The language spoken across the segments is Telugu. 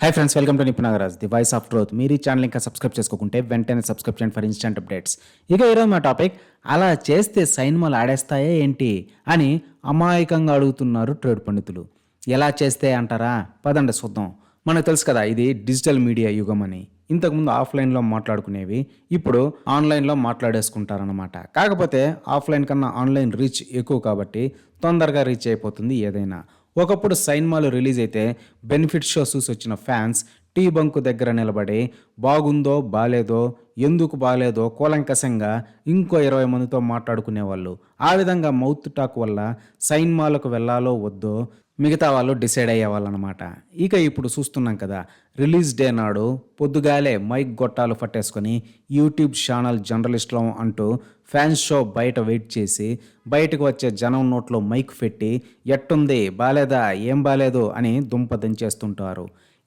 Hi friends welcome to Nipunagaraj the voice of truth మీరు ఈ ఛానల్ ఇంకా సబ్స్క్రైబ్ చేసుకుంటే వెంటనే సబ్స్క్రైబ్ చేయండి ఫర్ ఇన్స్టెంట్ అప్డేట్స్ ఇక ఈరోజు మా టాపిక్ అలా చేస్తే సైన్మాలు ఆడేస్తాయే ఏంటి అని అమాయకంగా అడుగుతున్నారు ట్రేడ్ పండితులు. ఎలా చేస్తే అంటారా? పదండి చూద్దాం. మనకు తెలుసు కదా ఇది డిజిటల్ మీడియా యుగం అని. ఇంతకుముందు ఆఫ్లైన్లో మాట్లాడుకునేవి ఇప్పుడు ఆన్లైన్లో మాట్లాడేసుకుంటారనమాట కాకపోతే ఆఫ్లైన్ కన్నా ఆన్లైన్ రీచ్ ఎక్కువ కాబట్టి తొందరగా రీచ్ అయిపోతుంది ఏదైనా. ఒకప్పుడు సైన్మాలు రిలీజ్ అయితే బెనిఫిట్ చూసి వచ్చిన ఫ్యాన్స్ టీ బంకు దగ్గర నిలబడి బాగుందో బాలేదో ఎందుకు బాలేదో కూలంకషంగా ఇంకో ఇరవై మందితో మాట్లాడుకునేవాళ్ళు. ఆ విధంగా మౌత్ టాక్ వల్ల సైన్మాలకు వెళ్ళాలో వద్దో మిగతా వాళ్ళు డిసైడ్ అయ్యేవాళ్ళనమాట ఇక ఇప్పుడు చూస్తున్నాం కదా రిలీజ్ డే నాడు పొద్దుగాలే మైక్ గొట్టాలు పట్టేసుకొని యూట్యూబ్ ఛానల్ జర్నలిస్ట్లో అంటూ ఫ్యాన్స్ షో బయట వెయిట్ చేసి బయటకు వచ్చే జనం నోట్లో మైక్ పెట్టి ఎట్టుంది బాలేదా ఏం బాలేదు అని దుంప దంచేస్తుంటారు.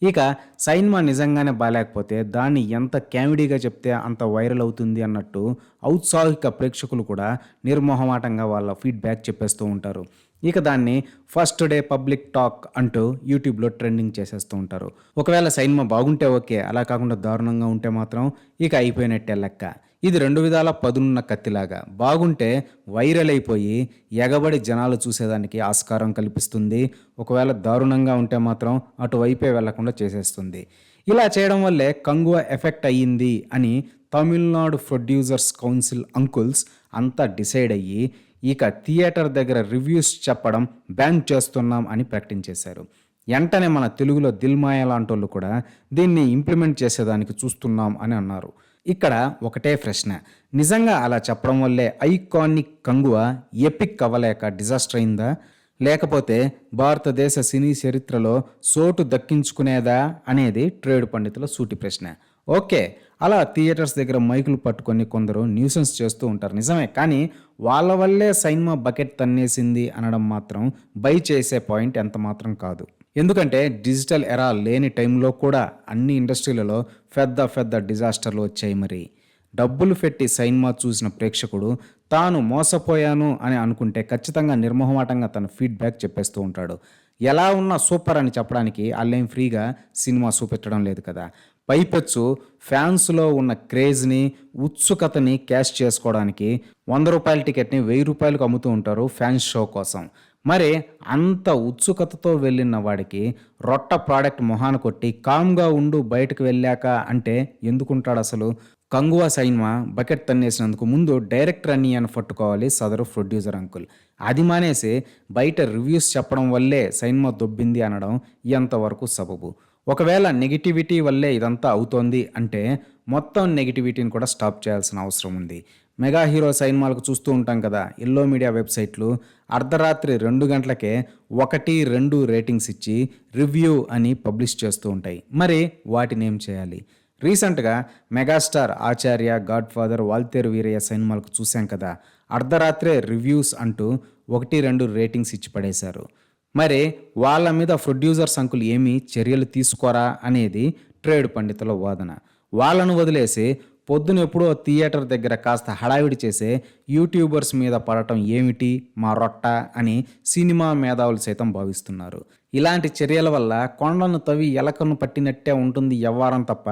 ఇక సైన్మా నిజంగానే బాగాలేకపోతే దాన్ని ఎంత కామెడీగా చెప్తే అంత వైరల్ అవుతుంది అన్నట్టు ఔత్సాహిక ప్రేక్షకులు కూడా నిర్మోహమాటంగా వాళ్ళ ఫీడ్బ్యాక్ చెప్పేస్తూ ఉంటారు. ఇక దాన్ని ఫస్ట్ డే పబ్లిక్ టాక్ అంటూ యూట్యూబ్లో ట్రెండింగ్ చేసేస్తూ ఉంటారు. ఒకవేళ సైన్మా బాగుంటే ఓకే అలా కాకుండా దారుణంగా ఉంటే మాత్రం ఇక అయిపోయినట్టే లెక్క. ఇది రెండు విధాల పదునున్న కత్తిలాగా. బాగుంటే వైరల్ అయిపోయి ఎగబడి జనాలు చూసేదానికి ఆస్కారం కల్పిస్తుంది. ఒకవేళ దారుణంగా ఉంటే మాత్రం అటువైపే వెళ్ళకుండా చేసేస్తుంది. ఇలా చేయడం వల్లే కంగువ ఎఫెక్ట్ అయ్యింది అని తమిళనాడు ప్రొడ్యూసర్స్ కౌన్సిల్ అంకుల్స్ అంతా డిసైడ్ అయ్యి ఇక థియేటర్ దగ్గర రివ్యూస్ చెప్పడం బ్యాన్ చేస్తున్నాం అని ప్రకటించేశారు. వెంటనే మన తెలుగులో దిల్మాయ లాంటోళ్ళు కూడా దీన్ని ఇంప్లిమెంట్ చేసేదానికి చూస్తున్నాం అని అన్నారు. ఇక్కడ ఒకటే ప్రశ్న. నిజంగా అలా చెప్పడం వల్లే ఐకానిక్ కంగువ ఎపిక్ అవ్వలేక డిజాస్టర్ అయిందా? లేకపోతే భారతదేశ సినీ చరిత్రలో సోటు దక్కించుకునేదా? అనేది ట్రేడ్ పండితుల సూటి ప్రశ్న. ఓకే అలా థియేటర్స్ దగ్గర మైకులు పట్టుకొని కొందరు న్యూసెన్స్ చేస్తూ ఉంటారు. నిజమే కానీ వాళ్ళ వల్లే సైన్మా బకెట్ తన్నేసింది అనడం మాత్రం బై చేసే పాయింట్ ఎంత మాత్రం కాదు. ఎందుకంటే డిజిటల్ ఎరా లేని టైంలో కూడా అన్ని ఇండస్ట్రీలలో పెద్ద పెద్ద డిజాస్టర్లు వచ్చాయి మరి. డబ్బులు పెట్టి సైన్మా చూసిన ప్రేక్షకుడు తాను మోసపోయాను అని అనుకుంటే ఖచ్చితంగా నిర్మోహమాటంగా తన ఫీడ్బ్యాక్ చెప్పేస్తూ ఉంటాడు. ఎలా ఉన్నా సూపర్ అని చెప్పడానికి వాళ్ళేం ఫ్రీగా సినిమా చూపెట్టడం లేదు కదా. పైపెచ్చు ఫ్యాన్స్లో ఉన్న క్రేజ్ని ఉత్సుకతని క్యాష్ చేసుకోవడానికి వంద రూపాయల టికెట్ని వెయ్యి రూపాయలకు అమ్ముతూ ఉంటారు ఫ్యాన్స్ షో కోసం. మరి అంత ఉత్సుకతతో వెళ్ళిన వాడికి రొట్ట ప్రోడక్ట్ మొహాన కొట్టి కామ్గా ఉండు బయటకు వెళ్ళాక అంటే ఎందుకుంటాడు అసలు? కంగువా సైన్మా బకెట్ తన్నేసినందుకు ముందు డైరెక్టర్ అని అని పట్టుకోవాలి సదరు ప్రొడ్యూసర్ అంకుల్. అది మానేసి బయట రివ్యూస్ చెప్పడం వల్లే సైన్మా దొబ్బింది అనడం ఎంతవరకు సబబు? ఒకవేళ నెగిటివిటీ వల్లే ఇదంతా అవుతోంది అంటే మొత్తం నెగిటివిటీని కూడా స్టాప్ చేయాల్సిన అవసరం ఉంది. మెగా హీరో సైన్మాలకు చూస్తూ ఉంటాం కదా. ఎల్లో మీడియా వెబ్సైట్లు అర్ధరాత్రి రెండు గంటలకే ఒకటి రెండు రేటింగ్స్ ఇచ్చి రివ్యూ అని పబ్లిష్ చేస్తూ ఉంటాయి. మరి వాటిని ఏం చేయాలి? రీసెంట్గా megastar Acharya God Father Waltair Veerayya సినిమాలకు చూశాం కదా. అర్ధరాత్రే రివ్యూస్ అంటూ ఒకటి రెండు రేటింగ్స్ ఇచ్చి పడేశారు. మరి వాళ్ళ మీద ప్రొడ్యూసర్స్ అంకులు ఏమీ? చర్యలు తీసుకోరా? అనేది ట్రేడ్ పండితుల వాదన. వాళ్ళను వదిలేసి పొద్దున ఎప్పుడో థియేటర్ దగ్గర కాస్త హడావిడి చేసే యూట్యూబర్స్ మీద పడటం ఏమిటి? మా రొట్ట అని సినిమా మేధావులు సైతం భావిస్తున్నారు. ఇలాంటి చర్యల వల్ల కొండను తవ్వి ఎలకను పట్టినట్టే ఉంటుంది వ్యవహారం తప్ప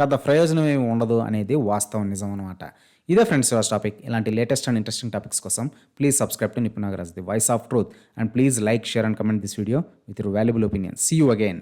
పెద్ద ప్రయోజనం ఏమి ఉండదు అనేది వాస్తవం నిజం అనమాట ఇదే ఫ్రెండ్స్ వాస్ టాపిక్. ఇలాంటి లేటెస్ట్ అండ్ ఇంట్రెస్టింగ్ టాపిక్స్ కోసం please subscribe to Nipunagaraj the voice of truth. And please like share and comment this video with your valuable opinion. See you again